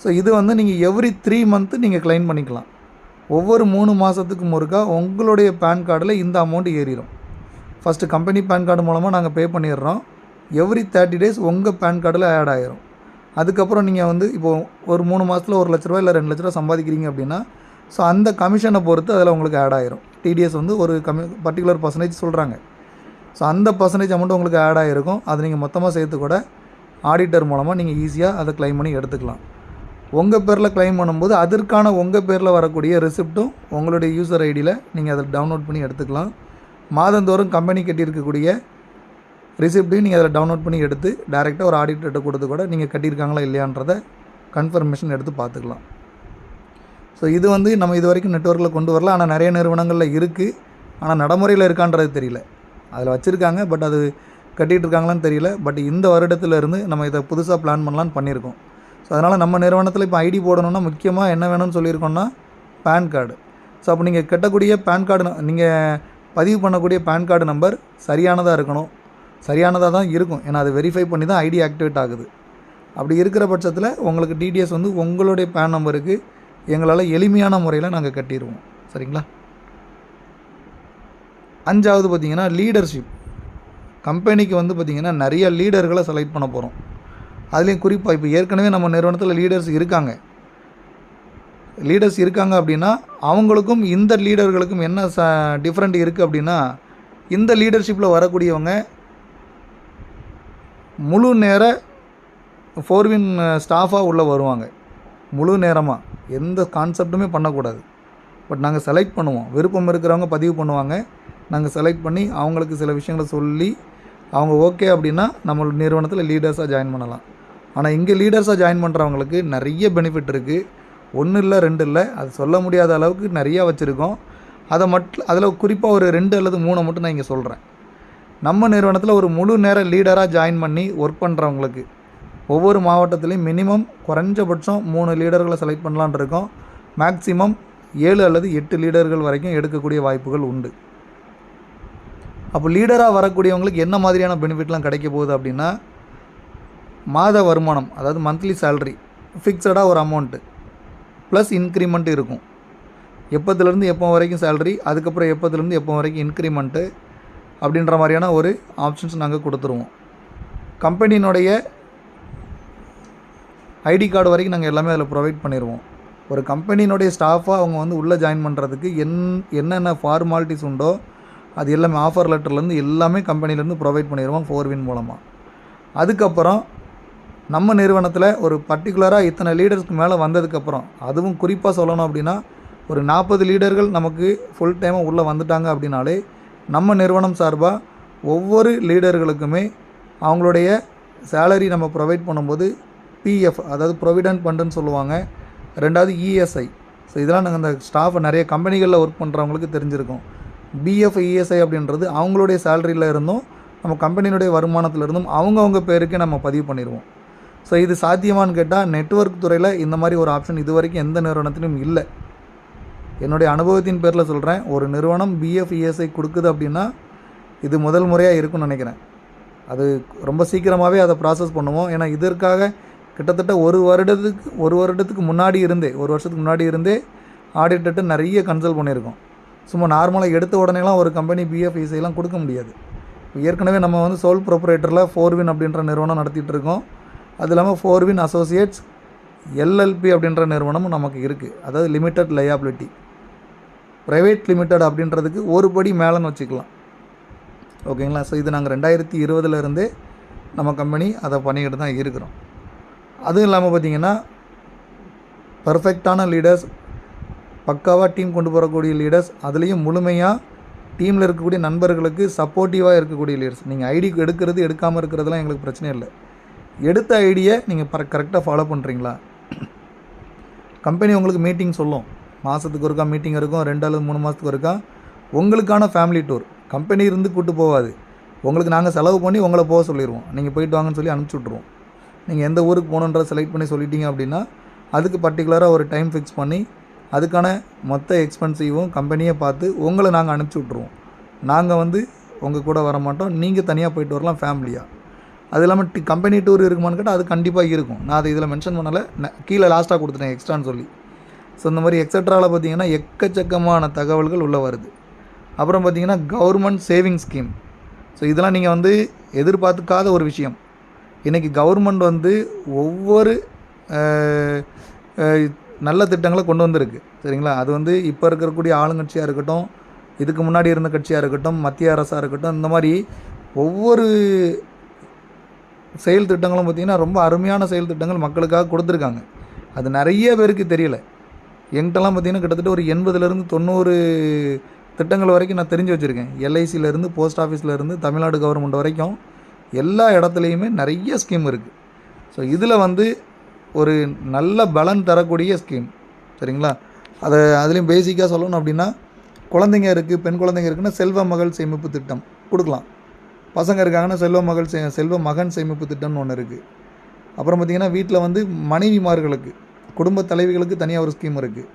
ஸோ இது வந்து நீங்கள் எவ்ரி த்ரீ மந்த்து நீங்கள் கிளைம் பண்ணிக்கலாம். ஒவ்வொரு மூணு மாதத்துக்கும் ஒருக்கா உங்களுடைய பேன் கார்டில் இந்த அமௌண்ட் ஏறிடும் ஃபஸ்ட்டு கம்பெனி பேன் கார்டு மூலமாக நாங்கள் பே பண்ணிடுறோம். எவ்ரி தேர்ட்டி டேஸ் உங்கள் பேன் கார்டில் ஆட் ஆகிரும் அதுக்கப்புறம் நீங்கள் வந்து இப்போது ஒரு மூணு மாதத்தில் ஒரு லட்ச ரூபா இல்லை ரெண்டு லட்ச ரூபா சம்பாதிக்கிறீங்க அப்படின்னா ஸோ அந்த கமிஷனை பொறுத்து அதில் உங்களுக்கு ஆட் ஆகிரும் டிடிஎஸ் வந்து ஒரு கமி பர்டிகுலர் பர்சன்டேஜ் சொல்கிறாங்க ஸோ அந்த பர்சன்டேஜ் அமௌண்ட் உங்களுக்கு ஆட் ஆகிருக்கும் அது நீங்கள் மொத்தமாக சேர்த்து கூட ஆடிட்டர் மூலமாக நீங்கள் ஈஸியாக அதை க்ளைம் பண்ணி எடுத்துக்கலாம். உங்கள் பேரில் க்ளைம் பண்ணும்போது அதற்கான உங்கள் பேரில் வரக்கூடிய ரெசிப்ட்டும் உங்களுடைய யூசர் ஐடியில் நீங்கள் அதை டவுன்லோட் பண்ணி எடுத்துக்கலாம். மாதந்தோறும் கம்பெனி கட்டியிருக்கக்கூடிய ரிசிப்ட்டையும் நீங்கள் அதில் டவுன்லோட் பண்ணி எடுத்து டேரெக்டாக ஒரு ஆடிட்டர்கிட்ட கொடுத்து கூட நீங்கள் கட்டியிருக்காங்களா இல்லையான்றதை கன்ஃபர்மேஷன் எடுத்து பார்த்துக்கலாம். ஸோ இது வந்து நம்ம இது வரைக்கும் நெட்ஒர்க்கில் கொண்டு வரல. ஆனால் நிறைய நிறுவனங்களில் இருக்குது ஆனால் நடைமுறையில் இருக்கான்றது தெரியல. அதில் வச்சுருக்காங்க. பட் அது கட்டிகிட்டு இருக்காங்களான்னு தெரியல. பட் இந்த வருடத்துலேருந்து நம்ம இதை புதுசாக பிளான் பண்ணலான்னு பண்ணியிருக்கோம். ஸோ அதனால் நம்ம நிறுவனத்தில் இப்போ ஐடி போடணும்னா முக்கியமாக என்ன வேணும்னு சொல்லியிருக்கோம்னா பேன் கார்டு ஸோ அப்போ நீங்கள் கட்டக்கூடிய பேன் கார்டு நீங்கள் பதிவு பண்ணக்கூடிய பேன் கார்டு நம்பர் சரியானதாக இருக்கணும். சரியானதாக தான் இருக்கும். ஏன்னா அது வெரிஃபை பண்ணி தான் ஐடி ஆக்டிவேட் ஆகுது. அப்படி இருக்கிற பட்சத்தில் உங்களுக்கு டிடிஎஸ் வந்து உங்களுடைய பேன் நம்பருக்கு எங்களால் எளிமையான முறையில் நாங்கள் கட்டிடுவோம் சரிங்களா? அஞ்சாவது பார்த்தீங்கன்னா லீடர்ஷிப் கம்பெனிக்கு வந்து பார்த்திங்கன்னா நிறைய லீடர்களை செலக்ட் பண்ண போகிறோம் அதுலேயும் குறிப்பாக இப்போ ஏற்கனவே நம்ம நிறுவனத்தில் லீடர்ஸ் இருக்காங்க. லீடர்ஸ் இருக்காங்க அப்படின்னா அவங்களுக்கும் இந்த லீடர்களுக்கும் என்ன ச டிஃப்ரெண்ட் இருக்குது அப்படின்னா இந்த லீடர்ஷிப்பில் வரக்கூடியவங்க முழு நேர ஃபோர்வின் ஸ்டாஃபாக உள்ளே வருவாங்க. முழு நேரமாக எந்த கான்செப்ட்டுமே பண்ணக்கூடாது. பட் நாங்கள் செலக்ட் பண்ணுவோம். விருப்பம் இருக்கிறவங்க பதிவு பண்ணுவாங்க. நாங்கள் செலக்ட் பண்ணி அவங்களுக்கு சில விஷயங்களை சொல்லி அவங்க ஓகே அப்படின்னா நம்ம நிறுவனத்தில் லீடர்ஸாக ஜாயின் பண்ணலாம். ஆனால் இங்கே லீடர்ஸாக ஜாயின் பண்ணுறவங்களுக்கு நிறைய பெனிஃபிட் இருக்குது ஒன்று இல்லை ரெண்டு இல்லை. அது சொல்ல முடியாத அளவுக்கு நிறையா வச்சுருக்கோம். அதை மட்டும் அதில் குறிப்பாக ஒரு ரெண்டு அல்லது மூணை மட்டும் நான் இங்கே சொல்கிறேன் நம்ம நிறுவனத்தில் ஒரு முழு நேர லீடராக ஜாயின் பண்ணி ஒர்க் பண்ணுறவங்களுக்கு ஒவ்வொரு மாவட்டத்துலேயும் மினிமம் குறைஞ்சபட்சம் மூணு லீடர்களை செலக்ட் பண்ணலான் இருக்கோம். மேக்ஸிமம் ஏழு அல்லது எட்டு லீடர்கள் வரைக்கும் எடுக்கக்கூடிய வாய்ப்புகள் உண்டு. அப்போ லீடராக வரக்கூடியவங்களுக்கு என்ன மாதிரியான பெனிஃபிட்லாம் கிடைக்க போகுது அப்படின்னா மாத வருமானம் அதாவது மந்த்லி சேல்ரி ஃபிக்ஸடாக ஒரு அமௌண்ட்டு ப்ளஸ் இன்க்ரிமெண்ட் இருக்கும். எப்போத்துலேருந்து எப்போ வரைக்கும் சேல்ரி அதுக்கப்புறம் எப்போத்துலேருந்து எப்போ வரைக்கும் இன்க்ரிமெண்ட்டு அப்படின்ற மாதிரியான ஒரு ஆப்ஷன்ஸ் நாங்கள் கொடுத்துருவோம். கம்பெனியினுடைய ஐடி கார்டு வரைக்கும் நாங்கள் எல்லாமே அதில் ப்ரொவைட் பண்ணிடுவோம் ஒரு கம்பெனியினுடைய ஸ்டாஃபாக அவங்க வந்து உள்ளே ஜாயின் பண்ணுறதுக்கு என் என்னென்ன ஃபார்மாலிட்டிஸ் உண்டோ அது எல்லாமே ஆஃபர் லெட்டர்லேருந்து எல்லாமே கம்பெனிலேருந்து ப்ரொவைட் பண்ணிடுவோம் ஃபோர் வின் மூலமாக அதுக்கப்புறம் நம்ம நிறுவனத்தில் ஒரு பர்டிகுலராக இத்தனை லீடர்ஸ்க்கு மேலே வந்ததுக்கப்புறம் அதுவும் குறிப்பாக சொல்லணும் அப்படின்னா ஒரு நாற்பது லீடர்கள் நமக்கு ஃபுல் டைமாக உள்ளே வந்துட்டாங்க அப்படின்னாலே நம்ம நிறுவனம் சார்பாக ஒவ்வொரு லீடர்களுக்குமே அவங்களுடைய சேலரி நம்ம ப்ரொவைட் பண்ணும்போது பிஎஃப் அதாவது ப்ரொவிடென்ட் ஃபண்டுன்னு சொல்லுவாங்க. ரெண்டாவது இஎஸ்ஐ ஸோ இதெல்லாம் நாங்கள் அந்த ஸ்டாஃப் நிறைய கம்பெனிகளில் ஒர்க் பண்ணுறவங்களுக்கு தெரிஞ்சிருக்கும். பிஎஃப் இஎஸ்ஐ அப்படின்றது அவங்களுடைய சேலரியில் இருந்தும் நம்ம கம்பெனியினுடைய வருமானத்தில் இருந்தும் அவங்கவுங்க பேருக்கு நம்ம பதிவு பண்ணிடுவோம் ஸோ இது சாத்தியமான்னு கேட்டால் நெட்வொர்க் துறையில் இந்த மாதிரி ஒரு ஆப்ஷன் இது வரைக்கும் எந்த நிறுவனத்திலும் இல்லை. என்னுடைய அனுபவத்தின் பேரில் சொல்கிறேன் ஒரு நிறுவனம் பிஎஃப் இஎஸ்ஐ கொடுக்குது அப்படின்னா இது முதல் முறையாக இருக்கும்னு நினைக்கிறேன். அது ரொம்ப சீக்கிரமாகவே அதை ப்ராசஸ் பண்ணுவோம். ஏன்னா இதற்காக கிட்டத்தட்ட ஒரு வருடத்துக்கு ஒரு வருடத்துக்கு முன்னாடி இருந்தே ஒரு வருஷத்துக்கு முன்னாடி இருந்தே ஆடிட்டர்கிட்ட நிறைய கன்சல்ட் பண்ணியிருக்கோம். சும்மா நார்மலாக எடுத்த உடனேலாம் ஒரு கம்பெனி பிஎஃப்இஎஸ்ஐலாம் கொடுக்க முடியாது. ஏற்கனவே நம்ம வந்து சோல் ப்ரொப்ரேட்டரில் ஃபோர்வின் அப்படின்ற நிறுவனம் நடத்திட்டு இருக்கோம். அது இல்லாமல் ஃபோர்வின் அசோசியேட்ஸ் எல்எல்பி அப்படின்ற நிறுவனமும் நமக்கு இருக்குது அதாவது லிமிட்டட் லயபிலிட்டி ப்ரைவேட் லிமிடெட் அப்படின்றதுக்கு ஒரு படி மேலேன்னு வச்சுக்கலாம். ஓகேங்களா? ஸோ இது நாங்கள் ரெண்டாயிரத்தி இருபதுலேருந்தே நம்ம கம்பெனி அதை பண்ணிக்கிட்டு தான் இருக்கிறோம். அதுவும் இல்லாமல் பார்த்தீங்கன்னா பர்ஃபெக்டான லீடர்ஸ் பக்காவாக டீம் கொண்டு போகக்கூடிய லீடர்ஸ் அதுலேயும் முழுமையாக டீமில் இருக்கக்கூடிய நண்பர்களுக்கு சப்போர்ட்டிவாக இருக்கக்கூடிய லீடர்ஸ் நீங்கள் ஐடி எடுக்கிறது எடுக்காமல் இருக்கிறதுலாம் எங்களுக்கு பிரச்சனை இல்லை. எடுத்த ஐடியை நீங்கள் பர கரெக்டாக ஃபாலோ பண்ணுறீங்களா கம்பெனி உங்களுக்கு மீட்டிங் சொல்லும். மாதத்துக்கு ஒருக்கா மீட்டிங் இருக்கும் ரெண்டு அல்லது மூணு மாதத்துக்கு ஒருக்கா? உங்களுக்கான ஃபேமிலி டூர் கம்பெனி இருந்து கூட்டு போகாது. உங்களுக்கு நாங்கள் செலவு பண்ணி உங்களை போக சொல்லிடுவோம் நீங்கள் போயிட்டு வாங்கன்னு சொல்லி அனுப்பிச்சி விட்ருவோம் நீங்கள் எந்த ஊருக்கு போகணுன்றத செலக்ட் பண்ணி சொல்லிட்டீங்க அப்படின்னா அதுக்கு பர்டிகுலராக ஒரு டைம் ஃபிக்ஸ் பண்ணி அதுக்கான மொத்த எக்ஸ்பென்சிவும் கம்பெனியை பார்த்து உங்களை நாங்கள் அனுப்பிச்சி விட்ருவோம் நாங்கள் வந்து உங்கள் கூட வர மாட்டோம் நீங்கள் தனியாக போயிட்டு வரலாம் ஃபேமிலியாக அது இல்லாமல் டி கம்பெனி டூர் இருக்குமான்னு கேட்டால் அது கண்டிப்பாக இருக்கும். நான் அதை இதில் மென்ஷன் பண்ணலை. கீழே லாஸ்ட்டாக கொடுத்துட்டேன் எக்ஸ்ட்ரான்னு சொல்லி. ஸோ இந்த மாதிரி எக்ஸட்ராவில் பார்த்தீங்கன்னா எக்கச்சக்கமான தகவல்கள் உள்ளே வருது. அப்புறம் பார்த்தீங்கன்னா கவர்மெண்ட் சேவிங் ஸ்கீம் ஸோ இதெல்லாம் நீங்கள் வந்து எதிர்பார்த்துக்காத ஒரு விஷயம். இன்றைக்கி கவர்மெண்ட் வந்து ஒவ்வொரு நல்ல திட்டங்களை கொண்டு வந்திருக்கு. சரிங்களா? அது வந்து இப்போ இருக்கக்கூடிய ஆளுங்கட்சியாக இருக்கட்டும் இதுக்கு முன்னாடி இருந்த கட்சியாக இருக்கட்டும் மத்திய அரசாக இருக்கட்டும் இந்த மாதிரி ஒவ்வொரு செயல் திட்டங்களும் பார்த்திங்கன்னா ரொம்ப அருமையான செயல் திட்டங்கள் மக்களுக்காக கொடுத்துருக்காங்க. அது நிறைய பேருக்கு தெரியல. என்கிட்டலாம் பார்த்திங்கன்னா கிட்டத்தட்ட ஒரு எண்பதுலேருந்து தொண்ணூறு திட்டங்கள் வரைக்கும் நான் தெரிஞ்சு வச்சுருக்கேன். எல்ஐசியிலேருந்து போஸ்ட் ஆஃபீஸ்லேருந்து தமிழ்நாடு கவர்மெண்ட் வரைக்கும் எல்லா இடத்துலையுமே நிறைய ஸ்கீம் இருக்குது ஸோ இதில் வந்து ஒரு நல்ல பலன் தரக்கூடிய ஸ்கீம். சரிங்களா? அதை அதுலேயும் பேசிக்காக சொல்லணும் அப்படின்னா குழந்தைங்க இருக்குது பெண் குழந்தைங்க இருக்குன்னா செல்வ மகள் சேமிப்பு திட்டம் கொடுக்கலாம். பசங்க இருக்காங்கன்னா செல்வ மகள் சே செல்வ மகன் சேமிப்பு திட்டம்னு ஒன்று இருக்குது அப்புறம் பார்த்திங்கன்னா வீட்டில் வந்து மனைவிமார்களுக்கு குடும்ப தலைவிகளுக்கு தனியாக ஒரு ஸ்கீம் இருக்குது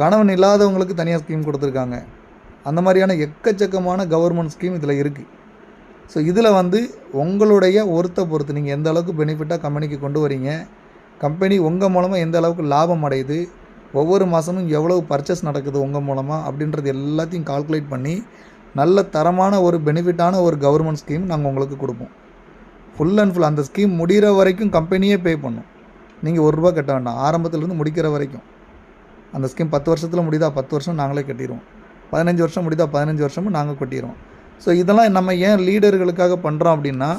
கணவன் இல்லாதவங்களுக்கு தனியாக ஸ்கீம் கொடுத்துருக்காங்க. அந்த மாதிரியான எக்கச்சக்கமான கவர்மெண்ட் ஸ்கீம் இதில் இருக்குது ஸோ இதில் வந்து உங்களுடைய ஒருத்த பொறுத்து நீங்கள் எந்த அளவுக்கு பெனிஃபிட்டாக கம்பெனிக்கு கொண்டு வரீங்க? கம்பெனி உங்கள் மூலமாக எந்த அளவுக்கு லாபம் அடையுது? ஒவ்வொரு மாதமும் எவ்வளவு பர்ச்சேஸ் நடக்குது உங்கள் மூலமாக அப்படின்றது எல்லாத்தையும் கால்குலேட் பண்ணி நல்ல தரமான ஒரு பெனிஃபிட்டான ஒரு கவர்மெண்ட் ஸ்கீம் நாங்கள் உங்களுக்கு கொடுப்போம். ஃபுல் அண்ட் ஃபுல் அந்த ஸ்கீம் முடிகிற வரைக்கும் கம்பெனியே பே பண்ணும். நீங்கள் ஒரு ரூபா கட்ட வேண்டாம். ஆரம்பத்துலேருந்து முடிக்கிற வரைக்கும். அந்த ஸ்கீம் பத்து வருஷத்தில் முடிதா பத்து வருஷம் நாங்களே கட்டிடுவோம் பதினஞ்சு வருஷம் முடிதா பதினஞ்சு வருஷமும் நாங்கள் கட்டிடுவோம் ஸோ இதெல்லாம் நம்ம ஏன் லீடர்களுக்காக பண்ணுறோம் அப்படின்னா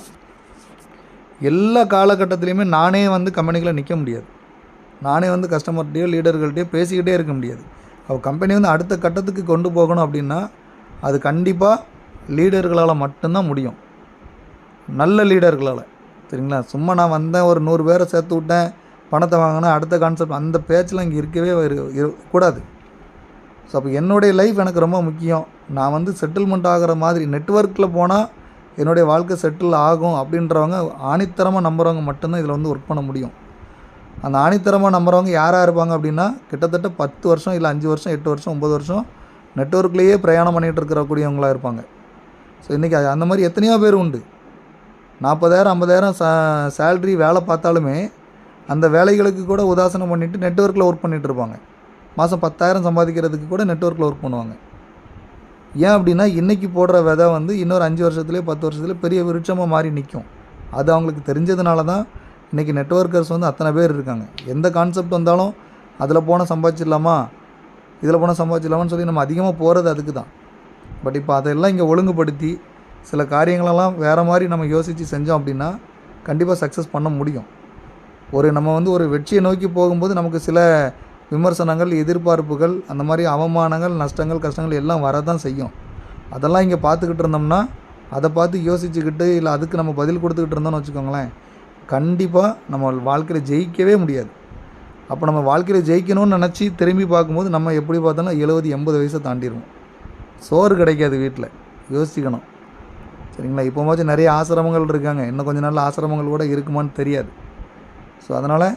எல்லா காலகட்டத்துலேயுமே நானே வந்து கம்பெனிகளை நிற்க முடியாது. நானே வந்து கஸ்டமர்கிட்டயோ லீடர்கள்ட்டையோ பேசிக்கிட்டே இருக்க முடியாது. அவள் கம்பெனி வந்து அடுத்த கட்டத்துக்கு கொண்டு போகணும் அப்படின்னா அது கண்டிப்பாக லீடர்களால் மட்டும்தான் முடியும். நல்ல லீடர்களால். சரிங்களா? சும்மா நான் வந்தேன் ஒரு நூறு பேரை சேர்த்து விட்டேன் பணத்தை வாங்கினேன் அடுத்த கான்செப்ட் அந்த பேச்செலாம் இங்கே இருக்கவே இரு- கூடாது. ஸோ அப்போ என்னுடைய லைஃப் எனக்கு ரொம்ப முக்கியம். நான் வந்து செட்டில்மெண்ட் ஆகிற மாதிரி நெட்ஒர்க்கில் போனால் என்னுடைய வாழ்க்கை செட்டில் ஆகும் அப்படின்றவங்க ஆணித்தரமாக நம்புகிறவங்க மட்டும்தான் இதில் வந்து ஒர்க் பண்ண முடியும். அந்த ஆணித்தரமாக நம்புகிறவங்க யாராக இருப்பாங்க அப்படின்னா கிட்டத்தட்ட பத்து வருஷம் இல்லை அஞ்சு வருஷம் எட்டு வருஷம் ஒம்பது வருஷம் நெட்ஒர்க்லேயே பிரயாணம் பண்ணிகிட்டு இருக்கிறக்கூடியவங்களாக இருப்பாங்க ஸோ இன்றைக்கி அந்த மாதிரி எத்தனையோ பேர் உண்டு. நாற்பதாயிரம் ஐம்பதாயிரம் சா சேல்ரி வேலை பார்த்தாலுமே அந்த வேலைகளுக்கு கூட உதாசனம் பண்ணிவிட்டு நெட்ஒர்க்கில் ஒர்க் பண்ணிகிட்டு இருப்பாங்க மாதம் பத்தாயிரம் சம்பாதிக்கிறதுக்கு கூட நெட்ஒர்க்கில் ஒர்க் பண்ணுவாங்க. ஏன் அப்படின்னா இன்றைக்கி போடுற விதை வந்து இன்னொரு அஞ்சு வருஷத்துலேயே பத்து வருஷத்துல பெரிய விருட்சமாக மாறி நிற்கும் அது அவங்களுக்கு தெரிஞ்சதுனால தான் இன்றைக்கி நெட்ஒர்க்கர்ஸ் வந்து அத்தனை பேர் இருக்காங்க. எந்த கான்செப்ட் வந்தாலும் அதில் போனால் சம்பாதிச்சிடலாமா? இதில் போனால் சம்பாதிச்சிடலாம்னு சொல்லி நம்ம அதிகமாக போகிறது அதுக்கு தான். பட் இப்போ அதெல்லாம் இங்கே ஒழுங்குபடுத்தி சில காரியங்களெல்லாம் வேறு மாதிரி நம்ம யோசித்து செஞ்சோம் அப்படின்னா கண்டிப்பாக சக்ஸஸ் பண்ண முடியும். ஒரு நம்ம வந்து ஒரு வெற்றியை நோக்கி போகும்போது நமக்கு சில விமர்சனங்கள் எதிர்பார்ப்புகள் அந்த மாதிரி அவமானங்கள் நஷ்டங்கள் கஷ்டங்கள் எல்லாம் வரதான் செய்யும். அதெல்லாம் இங்கே பார்த்துக்கிட்டு இருந்தோம்னா அதை பார்த்து யோசிச்சுக்கிட்டு இல்லை அதுக்கு நம்ம பதில் கொடுத்துக்கிட்டு இருந்தோம்னு வச்சுக்கோங்களேன் கண்டிப்பாக நம்ம வாழ்க்கையில் ஜெயிக்கவே முடியாது. அப்போ நம்ம வாழ்க்கையில் ஜெயிக்கணும்னு நினச்சி திரும்பி பார்க்கும்போது நம்ம எப்படி பார்த்தாலும் எழுபது எண்பது வயசை தாண்டிடுவோம் சோறு கிடைக்காது வீட்டில் யோசிக்கணும். சரிங்களா? இப்போமாச்சும் நிறைய ஆசிரமங்கள் இருக்காங்க. இன்னும் கொஞ்ச நாள் ஆசிரமங்கள் கூட இருக்குமான்னு தெரியாது. ஸோ அதனால்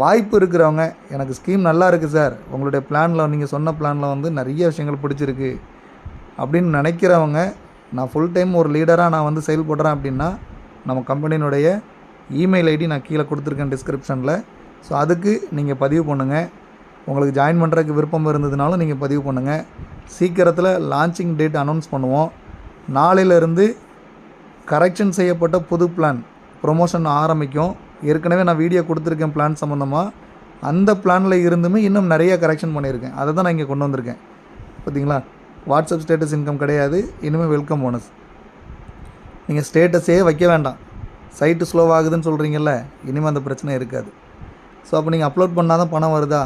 வாய்ப்பு இருக்கிறவங்க எனக்கு ஸ்கீம் நல்லா இருக்குது சார் உங்களுடைய பிளானில் நீங்கள் சொன்ன பிளானில் வந்து நிறைய விஷயங்கள் பிடிச்சிருக்கு. அப்படின்னு நினைக்கிறவங்க நான் ஃபுல் டைம் ஒரு லீடராக நான் வந்து செயல்படுறேன் அப்படின்னா நம்ம கம்பெனியினுடைய இமெயில் ஐடி நான் கீழே கொடுத்துருக்கேன் டிஸ்கிரிப்ஷனில் ஸோ அதுக்கு நீங்கள் பதிவு பண்ணுங்கள் உங்களுக்கு ஜாயின் பண்ணுறதுக்கு விருப்பம் இருந்ததுனாலும் நீங்கள் பதிவு பண்ணுங்கள் சீக்கிரத்தில் லான்ச்சிங் டேட் அனௌன்ஸ் பண்ணுவோம். நாளையிலேருந்து கரெக்ஷன் செய்யப்பட்ட புது பிளான் ப்ரொமோஷன் ஆரம்பிக்கும். ஏற்கனவே நான் வீடியோ கொடுத்துருக்கேன் பிளான் சம்மந்தமாக அந்த பிளானில் இருந்துமே இன்னும் நிறைய கரெக்ஷன் பண்ணியிருக்கேன். அதை தான் நான் இங்கே கொண்டு வந்திருக்கேன். பார்த்தீங்களா வாட்ஸ்அப் ஸ்டேட்டஸ் இன்கம் கிடையாது. இனிமேல் வெல்கம் போனஸ் நீங்கள் ஸ்டேட்டஸே வைக்க வேண்டாம். சைட்டு ஸ்லோவாகுதுன்னு சொல்கிறீங்கல்ல இனிமேல் அந்த பிரச்சனை இருக்காது. ஸோ அப்போ நீங்கள் அப்லோட் பண்ணால் தான் பணம் வருதா?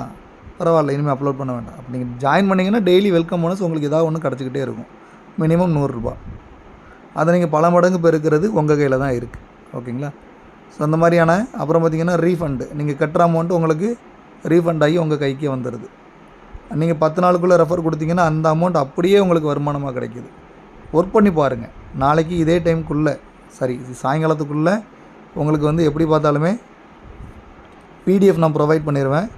பரவாயில்ல இனிமேல் அப்லோட் பண்ண வேண்டாம். அப்போ நீங்கள் ஜாயின் பண்ணிங்கன்னா டெய்லி வெல்கம் போனஸ் உங்களுக்கு ஏதாவது ஒன்று கிடச்சிக்கிட்டே இருக்கும். மினிமம் நூறுரூபா. அதை நீங்கள் பல மடங்கு பெருக்கிறது உங்கள் கையில் தான் இருக்குது ஓகேங்களா? ஸோ அந்த மாதிரியான அப்புறம் பார்த்தீங்கன்னா ரீஃபண்டு நீங்கள் கட்டுற அமௌண்ட்டு உங்களுக்கு ரீஃபண்ட் ஆகி உங்கள் கைக்கே வந்துடுது நீங்கள் பத்து நாளுக்குள்ளே ரெஃபர் கொடுத்தீங்கன்னா அந்த அமௌண்ட் அப்படியே உங்களுக்கு வருமானமாக கிடைக்கிது. ஒர்க் பண்ணி பாருங்கள் நாளைக்கு இதே டைமுக்குள்ளே சரி சாயங்காலத்துக்குள்ளே உங்களுக்கு வந்து எப்படி பார்த்தாலுமே பிடிஎஃப் நான் ப்ரொவைட் பண்ணிடுவேன்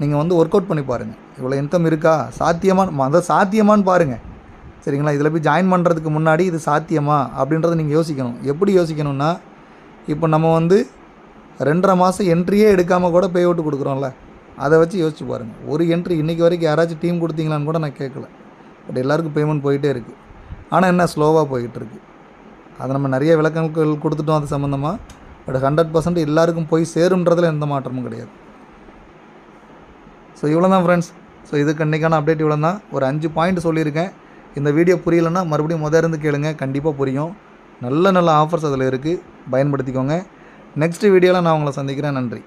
நீங்கள் வந்து ஒர்க் அவுட் பண்ணி பாருங்கள் இவ்வளோ இன்கம் இருக்கா? சாத்தியமான அதாவது சாத்தியமான்னு பாருங்கள் சரிங்களா? இதில் போய் ஜாயின் பண்ணுறதுக்கு முன்னாடி இது சாத்தியமா? அப்படின்றத நீங்கள் யோசிக்கணும். எப்படி யோசிக்கணும்னா இப்போ நம்ம வந்து ரெண்டரை மாதம் என்ட்ரியே எடுக்காமல் கூட பே அவுட் கொடுக்குறோம்ல. அதை வச்சு யோசிச்சு பாருங்கள் ஒரு என்ட்ரி இன்றைக்கி வரைக்கும் யாராச்சும் டீம் கொடுத்தீங்களான்னு கூட நான் கேட்கல. பட் எல்லாருக்கும் பேமெண்ட் போயிட்டே இருக்குது ஆனால் என்ன? ஸ்லோவாக போயிட்டுருக்கு அதை நம்ம நிறைய விளக்கங்கள் கொடுத்துட்டோம் அது சம்மந்தமாக பட் ஹண்ட்ரட் பர்சன்ட் எல்லாருக்கும் போய் சேரும்ன்றதில் எந்த மாற்றமும் கிடையாது. ஸோ இவ்வளோ தான் ஃப்ரெண்ட்ஸ் ஸோ இதுக்கு இன்றைக்கான அப்டேட் இவ்வளோ தான் ஒரு அஞ்சு பாயிண்ட் சொல்லியிருக்கேன். இந்த வீடியோ புரியலைன்னா மறுபடியும் முத இருந்து கேளுங்க. கண்டிப்பாக புரியும். நல்ல நல்ல ஆஃபர்ஸ் அதில் இருக்குது பயன்படுத்திக்கோங்க. நெக்ஸ்ட் வீடியோவில் நான் உங்களை சந்திக்கிறேன். நன்றி.